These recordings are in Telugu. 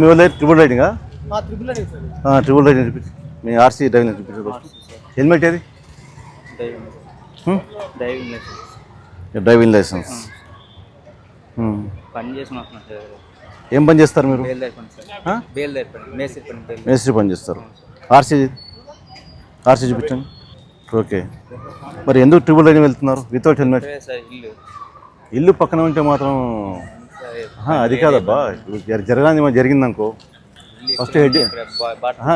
మీ వాళ్ళు ట్రిపుల్ రైడింగా ట్రిపుల్ రైడింగ్ చూపించు మీ ఆర్సీ డ్రైవింగ్ చూపించు హెల్మెట్ ఏది? Driving licence. ఏం పని చేస్తారు మీరు? మేస్త్రి పని చేస్తారు. ఆర్సీ ఆర్సీ చూపించండి. ఓకే. మరి ఎందుకు ట్రిపుల్ రైడింగ్ వెళ్తున్నారు? వితౌట్ హెల్మెట్ ఇల్లు. ఇల్లు పక్కన ఉంటే మాత్రం అది కాదబ్బా. ఇప్పుడు జర- జరగాని ఏమైనా జరిగిందనుకో. ఇల్లు ఫస్ట్ హెడ్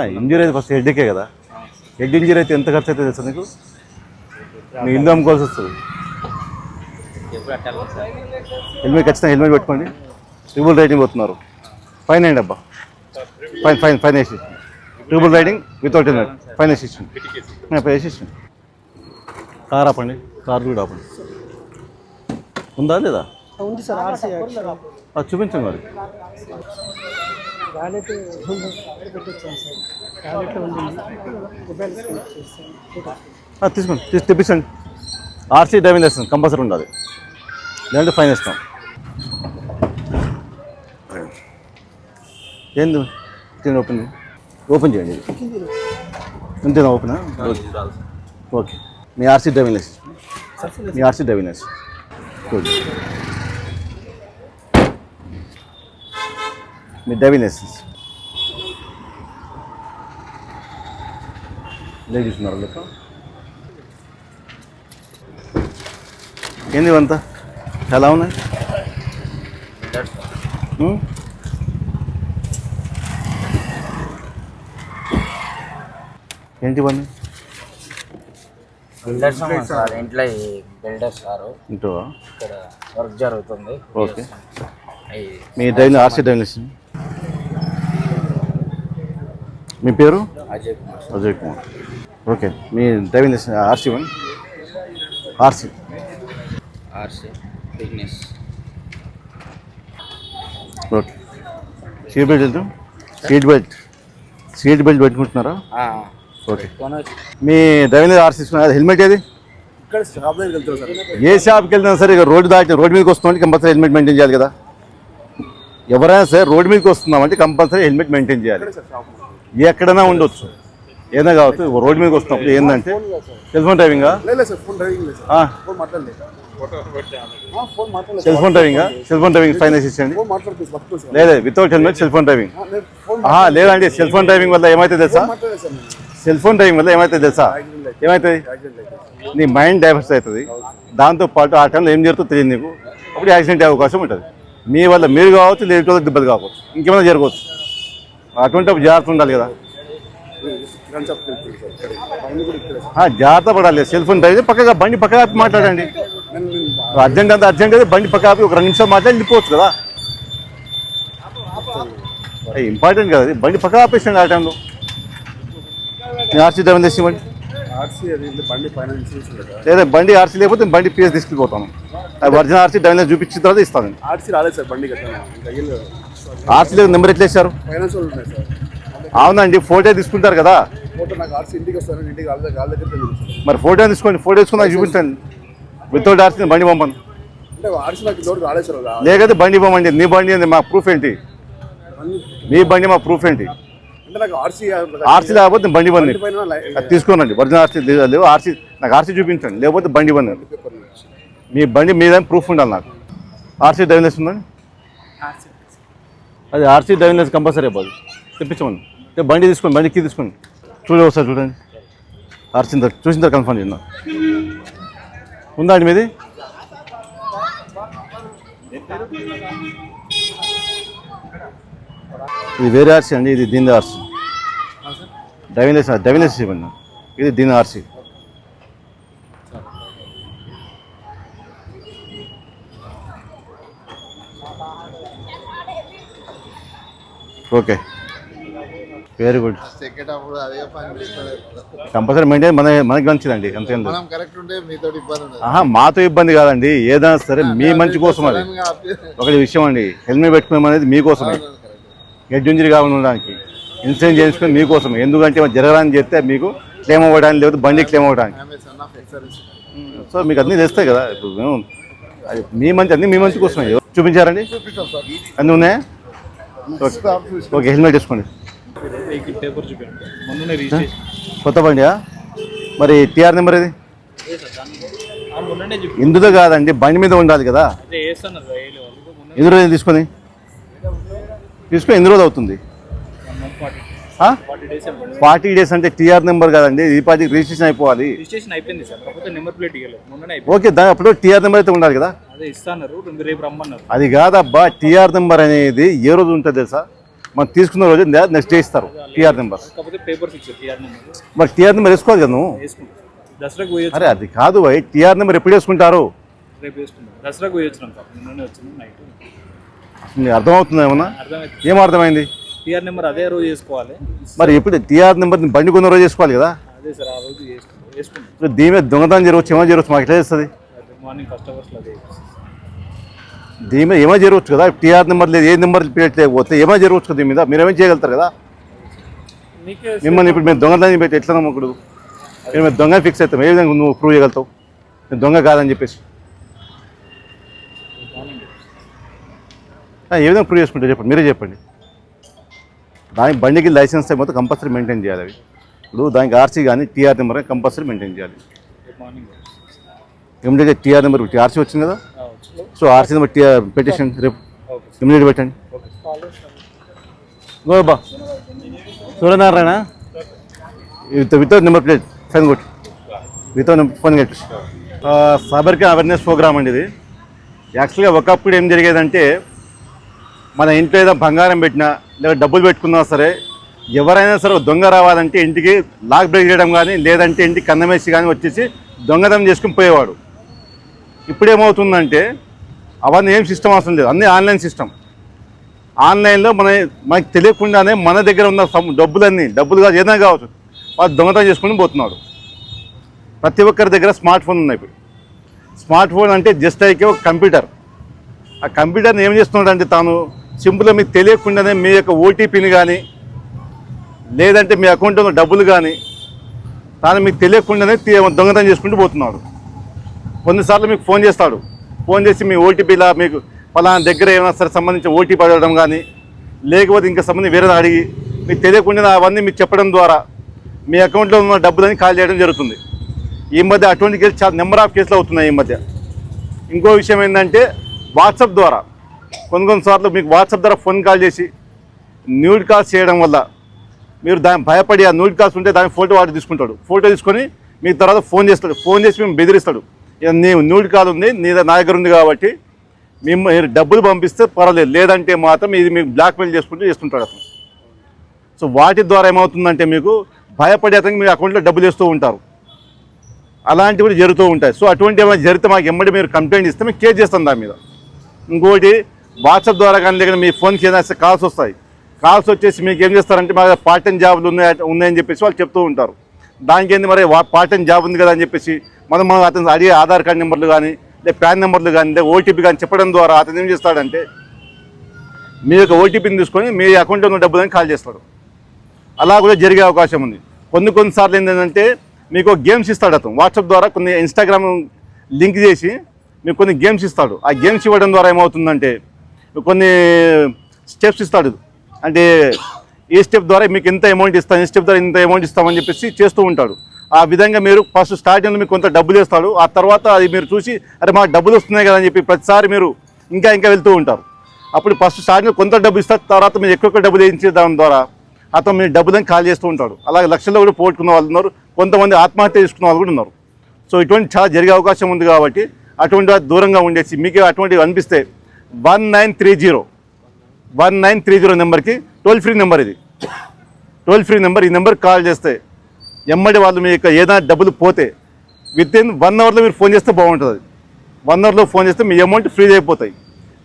ఇంజరీ అయితే ఫస్ట్ హెడ్కే కదా. హెడ్ ఇంజరీ అయితే ఎంత ఖర్చు అవుతుంది తెలుసా నీకు? మీ ఇల్లు అమ్ముకోవాల్సి వస్తుంది. హెల్మెట్ ఖచ్చితంగా హెల్మెట్ పెట్టుకోండి. ట్రిపుల్ రైడింగ్ పోతున్నారు. ఫైన్ అయ్యండి అబ్బా. ఫైన్ ఫైన్ ఫైన్ వేసి triple riding without helmet fine వేసి ఇచ్చింది వేసి ఇచ్చింది కార్ ఆపండి. కార్ కూడా ఆపండి. ఉందా లేదా? ఉంది సార్ ఆర్సీ అది చూపించండి మరి. వ్యాలెట్ పెట్టొచ్చాను సార్. వ్యాలెట్లో ఉంది. తీసుకోండి తీసి తెప్పించండి ఆర్సీ డ్రైవింగ్ లైసెన్స్ కంపల్సరీ ఉండాలి. లేదంటే ఫైన్ ఇస్తాం ఏంది? తిని ఓపెన్. ఓపెన్ చేయండి. అంతేనా ఓపెనా? ఓకే. మీ ఆర్సీ డ్రైవింగ్ లైసెన్స్. మీ ఆర్సీ డ్రైవింగ్ లైసెన్స్. గుడ్. మీ డ్రైవింగ్ లైసెన్స్ లేడీస్ ఉన్నారు లెక్క. ఏంది ఇవంతా? ఎలా ఉన్నాయి? ఏంటి ఇవన్నీ? బిల్డర్స్ సార్ ఇంట్లో బిల్డర్స్ సారు. ఇంటో ఇక్కడ వర్క్ జరుగుతుంది. ఓకే. మీ డ్రైవింగ్ ఆర్సీ డ్రైవింగ్ లైసెన్స్ మీ పేరు? అజయ్ కుమార్ అజయ్ కుమార్. ఓకే. మీ driving licence RC one? RC RC business. Okay. Seat belt వెళ్తాం సీట్ బెల్ట్. సీట్ బెల్ట్ పెట్టుకుంటున్నారా? ఓకే. మీ డ్రైవింగ్ ఆర్సీ తీసుకున్నారు? హెల్మెట్ ఏది? ఏ షాప్కి వెళ్ళినా సరే ఇక రోడ్డు దాటి రోడ్డు మీదకి వస్తున్నామంటే కంపల్సరీ హెల్మెట్ మెయింటైన్ చేయాలి కదా. ఎవరైనా సరే రోడ్డు మీదకి వస్తున్నామంటే కంపల్సరీ హెల్మెట్ మెయింటైన్ చేయాలి. ఎక్కడైనా ఉండొచ్చు. ఏదైనా కావచ్చు రోడ్డు మీదకి వస్తున్నప్పుడు ఏంటంటే సెల్ ఫోన్ డ్రైవింగా cell phone డ్రైవింగా cell phone driving fine sir. లేదా? Without helmet cell phone driving లేదండి సెల్ ఫోన్ డ్రైవింగ్ వల్ల ఏమైతే తెలుసా? సెల్ ఫోన్ డ్రైవింగ్ వల్ల ఏమైతే తెలుసా? ఏమవుతుంది అయితే. నీ మైండ్ డైవర్స్ అవుతుంది. దాంతో పాటు ఆ టైంలో ఏం జరుగుతుందో తెలియదు నీకు. అప్పుడు యాక్సిడెంట్ అయ్యే అవకాశం ఉంటుంది. మీ వల్ల మీరు కావచ్చు లేదు వాళ్ళకి దెబ్బలు కావచ్చు. ఇంకేమైనా జరగవచ్చు. అటువంటి జాగ్రత్త ఉండాలి కదా. జాగ్రత్త పడాలి. సెల్ ఫోన్ పక్కగా బండి పక్కగా ఆపి మాట్లాడండి. అర్జెంట్ అంత అర్జెంట్ అయితే బండి పక్క ఆపి ఒక రెండు నిమిషాలు మాట్లాడి వెళ్ళిపోవచ్చు కదా. ఇంపార్టెంట్ కదా బండి పక్క ఆపేసండి ఆ టైంలో. నేను ఆర్సీ డ్రైవర్ తెచ్చి బండి లేదా బండి ఆర్సీ లేకపోతే బండి పిఎస్ తీసుకెళ్ళిపోతాను. అది ఒరిజినల్ ఆర్సీ డ్రైవర్ చూపించిన తర్వాత ఇస్తాను. ఆర్సీ రాలేదు సార్ బండి ఆర్సీ లేదు నెంబర్ ఎట్లా ఇచ్చారు ఫైనాన్స్ వాళ్ళు ఉన్నాయి సార్. అవునండి ఫోటో తీసుకుంటారు కదా? ఫోటో నాకు ఆర్సీ ఇంటికి వస్తాను ఇంటికి వాళ్ళ దగ్గర వాళ్ళ దగ్గర తెలియదు సార్. మరి ఫోటో తీసుకోండి ఫోటో తీసుకుని నాకు చూపించండి వితౌట్ ఆర్సీ బండి పంపను. అంటే ఆర్సీ నాకు ఇంతవరకు రాలేదు సార్ వాళ్ళు. లేకపోతే బండి పంపండి నీ బండి ఏంది? మా ప్రూఫ్ ఏంటి? మీ బండి మా ప్రూఫ్ ఏంటి? అంటే నాకు ఆర్సీ ఆర్సీ లేకపోతే బండి బండి బండి పైన లై- అది తీసుకోనండి ఒరిజినల్ ఆర్సీ లేదు లేవు ఆర్సీ నాకు ఆర్సీ చూపించండి లేకపోతే బండి పేపర్ ఉంది. మీ బండి మీద ప్రూఫ్ ఉండాలి నాకు. ఆర్సీ డ్రైవింగ్ లైసెన్స్ ఉందండి అది ఆర్సీ డ్రైవింగ్ లైసెన్స్ కంపల్సరీ అవ్వదు తెప్పించమని. బండి తీసుకోండి బండి కీ తీసుకోండి. చూడండి ఒకసారి చూడండి. ఆర్సీ తర్వాత చూసిన తర్వాత కన్ఫర్మ్ చేయండి ఉందా అండి మీది? ఇది వేరే ఆర్సీ అండి ఇది దీని RC driving licence driving licence ఇవ్వండి. ఇది దీని ఆర్సీ ఓకే. వెరీ గుడ్ అదే పని కంపల్సరీ మెయింటైన్ మన మనకి మంచిదండి అంతేం లేదు. మనం కరెక్ట్ ఉంటే మీతో ఇబ్బంది ఉండదు. ఆహా మాతో ఇబ్బంది కాదండి ఏదైనా సరే మీ మంచి కోసం అది. ఒకటి విషయం అండి హెల్మెట్ పెట్టుకోవడం అనేది మీకోసమే హెడ్ ఇంజరీ ఉండడానికి ఇన్సూరెన్స్ చేయించుకొని మీకోసం ఎందుకంటే జరగడానికి చెప్తే మీకు క్లెయిమ్ అవ్వడానికి లేకపోతే బండి క్లెయిమ్ అవ్వడానికి. సో మీకు అన్నీ తెస్తాయి కదా ఇప్పుడు మేము మీ మంచి అన్నీ మీ మంచి కోసమే. చూపించారండి? అన్నీ ఉన్నాయా? ఓకే హెల్మెట్ వేసుకోండి. కొత్త బండియా మరి టీఆర్ నెంబర్ ఇది ఇందులో కాదండి బండి మీద ఉండాలి కదా. ఎన్ని రోజులు తీసుకొని? తీసుకొని ఎన్ని రోజులు అవుతుంది? ఫార్టీ డేస్ అంటే టీఆర్ నెంబర్ కాదండి ఈ పార్టీకి రిజిస్ట్రేషన్ అయిపోవాలి. రిజిస్ట్రేషన్ అయిపోయింది సార్ కాకపోతే నెంబర్ ప్లేట్ ఇవ్వలేదు ఓకే దాని అప్పుడు టీఆర్ నెంబర్ అయితే ఉండాలి కదా? అదే ఇస్తాన్నారు రేపు రమ్మన్నారు. అది కాదబ్బా టీఆర్ నెంబర్ అనేది ఏ రోజు ఉంటుంది తెలుసా? మనం తీసుకున్న రోజు నెక్స్ట్ డే ఇస్తారు టీఆర్ నెంబర్. మరి టీఆర్ నెంబర్ వేసుకోవాలి కదా నువ్వు? అరే అది కాదు భయ్ టీఆర్ నెంబర్ ఎప్పుడు వేసుకుంటారు? అర్థమవుతుందా ఏమన్నా? అర్థమైంది. ఏం అర్థమైంది టీఆర్ నెంబర్ అదే రోజు వేసుకోవాలి మరి ఎప్పుడు టీఆర్ నెంబర్ బండి కొన్న రోజు వేసుకోవాలి కదా? అదే సార్ ఆ రోజు ఇప్పుడు దీని మీద దొంగతనం జరగవచ్చు ఏమో జరగవచ్చు మాకు ఎట్లా చేస్తుంది మార్నింగ్ ఫస్ట్ అవర్స్లో అదే దీని మీద ఏమో జరగవచ్చు కదా? టీఆర్ నెంబర్ లేదు ఏ నెంబర్ ప్లేట్ లేకపోతే ఏమో జరగవచ్చు కదా దీని మీద? మీరు ఏమేం చేయగలుగుతారు కదా? మిమ్మల్ని ఇప్పుడు మేము దొంగతనం పెట్టి ఎట్లా నమ్మకూడదు మేము దొంగ ఫిక్స్ అవుతాం ఏ విధంగా నువ్వు ప్రూవ్ చేయగలుగుతావు? నేను దొంగ కాదని చెప్పేసి. ఏ విధంగా ప్రూవ్ చేసుకుంటారు చెప్పండి మీరే చెప్పండి. దానికి బండికి లైసెన్స్ అయిపోతే కంపల్సరీ మెయింటైన్ చేయాలి అవి. ఇప్పుడు దానికి ఆర్సీ కానీ టీఆర్ నెంబర్ కంపల్సరీ మెయింటైన్ చేయాలి. రేపు ఇమీడియట్గా టీఆర్ నెంబర్ ఆర్సీ వచ్చింది కదా? So RC number TR petition రేపు ఇమీడియట్ పెట్టండి. Goba Suryanarayana. With without number plate fine కొట్టు. వితౌట్ ఫోన్ కొట్టు. సబర్కి అవేర్నెస్ ప్రోగ్రామ్ అండి ఇది. యాక్చువల్గా ఒకప్పుడు ఏం జరిగేదంటే మన ఇంట్లో ఏదో బంగారం పెట్టినా లేదా డబ్బులు పెట్టుకున్నా సరే ఎవరైనా సరే దొంగ రావాలంటే ఇంటికి లాక్ బ్రేక్ చేయడం కానీ లేదంటే ఇంటికి కన్నమేసి కానీ వచ్చేసి దొంగతనం చేసుకుని పోయేవాడు. ఇప్పుడేమవుతుందంటే అవన్నీ ఏం సిస్టమ్ అవసరం లేదు. అన్నీ ఆన్లైన్ సిస్టమ్ ఆన్లైన్లో మన మనకి తెలియకుండానే మన దగ్గర ఉన్న సమ్- డబ్బులన్నీ డబ్బులు కాదు ఏదైనా కావచ్చు వాళ్ళు దొంగతనం చేసుకుని పోతున్నాడు. ప్రతి ఒక్కరి దగ్గర స్మార్ట్ ఫోన్ ఉన్నాయి ఇప్పుడు. స్మార్ట్ ఫోన్ అంటే జస్ట్ అయితే ఒక కంప్యూటర్. ఆ కంప్యూటర్ని ఏం చేస్తున్నాడు అంటే తాను సింపుల్గా మీకు తెలియకుండానే మీ యొక్క ఓటీపీని కానీ లేదంటే మీ అకౌంట్లో ఉన్న డబ్బులు కానీ తాను మీకు తెలియకుండానే దొంగతనం చేసుకుంటూ పోతున్నాడు. కొన్నిసార్లు మీకు ఫోన్ చేస్తాడు. ఫోన్ చేసి మీ ఓటీపీలా మీకు ఫలానా దగ్గర ఏమైనా సరే సంబంధించి ఓటీపీ అడగడం కానీ లేకపోతే ఇంకా సంబంధించి వేరే అడిగి మీకు తెలియకుండా అవన్నీ మీకు చెప్పడం ద్వారా మీ అకౌంట్లో ఉన్న డబ్బులని కాల్ చేయడం జరుగుతుంది. ఈ మధ్య అటువంటి కేసు చాలా నెంబర్ ఆఫ్ కేసులు అవుతున్నాయి ఈ మధ్య. ఇంకో విషయం ఏంటంటే వాట్సాప్ ద్వారా కొన్ని కొన్నిసార్లు మీకు వాట్సాప్ ద్వారా ఫోన్ కాల్ చేసి న్యూడ్ కాల్స్ చేయడం వల్ల మీరు దాని భయపడి ఆ న్యూడ్ కాల్స్ ఉంటే దాని ఫోటో వాడు తీసుకుంటాడు. ఫోటో తీసుకొని మీ తర్వాత ఫోన్ చేస్తాడు. ఫోన్ చేసి మేము బెదిరిస్తాడు. నీ న్యూడ్ కాల్ ఉంది నీ నా దగ్గర ఉంది కాబట్టి మేము మీరు డబ్బులు పంపిస్తే పర్వాలేదు. లేదంటే మాత్రం ఇది మీకు బ్లాక్మెయిల్ చేసుకుంటూ చేస్తుంటాడు అతను. సో వాటి ద్వారా ఏమవుతుందంటే మీకు భయపడే అతనికి మీ అకౌంట్లో డబ్బులు వేస్తూ ఉంటారు. అలాంటివి జరుగుతూ ఉంటాయి. సో అటువంటి ఏమైనా జరిగితే మాకు ఎమ్మడి మీరు కంప్లైంట్ ఇస్తే మేము కేర్ చేస్తాం దాని మీద. ఇంకోటి వాట్సాప్ ద్వారా కానీ లేకపోతే మీ ఫోన్కి ఏదైనా కాల్స్ వస్తాయి. కాల్స్ వచ్చేసి మీకు ఏం చేస్తారంటే మా పార్ట్ టైం జాబ్లు ఉన్నాయి ఉన్నాయని చెప్పేసి వాళ్ళు చెప్తూ ఉంటారు. దానికి ఏంది మరి పార్ట్ టైం జాబ్ ఉంది కదా అని చెప్పేసి మనం మనం అతను అడిగే ఆధార్ కార్డ్ నెంబర్లు కానీ లేదా ప్యాన్ నెంబర్లు కానీ లేదా ఓటీపీ కానీ చెప్పడం ద్వారా అతను ఏం చేస్తాడంటే మీ యొక్క ఓటీపీని తీసుకొని మీ అకౌంట్లో ఉన్న డబ్బులని కాల్ చేస్తాడు. అలా కూడా జరిగే అవకాశం ఉంది. కొన్ని కొన్నిసార్లు ఏంటంటే మీకు గేమ్స్ ఇస్తాడు అతను. వాట్సాప్ ద్వారా కొన్ని ఇన్స్టాగ్రామ్ లింక్ చేసి మీకు కొన్ని గేమ్స్ ఇస్తాడు. ఆ గేమ్స్ ఇవ్వడం ద్వారా ఏమవుతుందంటే కొన్ని స్టెప్స్ ఇస్తాడు. అంటే ఈ స్టెప్ ద్వారా మీకు ఎంత అమౌంట్ ఇస్తాను ఈ స్టెప్ ద్వారా ఇంత అమౌంట్ ఇస్తామని చెప్పేసి చేస్తూ ఉంటాడు. ఆ విధంగా మీరు ఫస్ట్ స్టార్టింగ్లో మీకు కొంత డబ్బులు వేస్తాడు. ఆ తర్వాత అది మీరు చూసి అరే మాకు డబ్బులు వస్తున్నాయి కదా అని చెప్పి ప్రతిసారి మీరు ఇంకా ఇంకా వెళ్తూ ఉంటారు. అప్పుడు ఫస్ట్ స్టార్టింగ్ కొంత డబ్బు ఇస్తారు తర్వాత మీరు ఎక్కువ డబ్బులు వేయించే దాని ద్వారా అతను మీరు డబ్బులని కాల్ చేస్తూ ఉంటాడు. అలాగే లక్షల్లో కూడా పోగొట్టుకున్న వాళ్ళు ఉన్నారు. కొంతమంది ఆత్మహత్య చేసుకున్న వాళ్ళు కూడా ఉన్నారు. సో ఇటువంటి చాలా జరిగే అవకాశం ఉంది కాబట్టి అటువంటి దూరంగా ఉండేసి మీకు అటువంటివి అనిపిస్తే one nine three zero one nine three zero నెంబర్కి టోల్ ఫ్రీ నెంబర్ ఇది. టోల్ ఫ్రీ నెంబర్ ఈ నెంబర్కి కాల్ చేస్తే ఎమ్మడి వాళ్ళు మీ యొక్క ఏదైనా డబ్బులు పోతే విత్ ఇన్ వన్ అవర్లో మీరు ఫోన్ చేస్తే బాగుంటుంది. అది వన్ అవర్లో ఫోన్ చేస్తే మీ అమౌంట్ ఫ్రీజ్ అయిపోతాయి.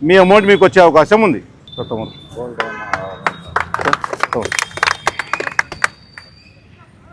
మీ అమౌంట్ మీకు వచ్చే అవకాశం ఉంది. చెప్పమని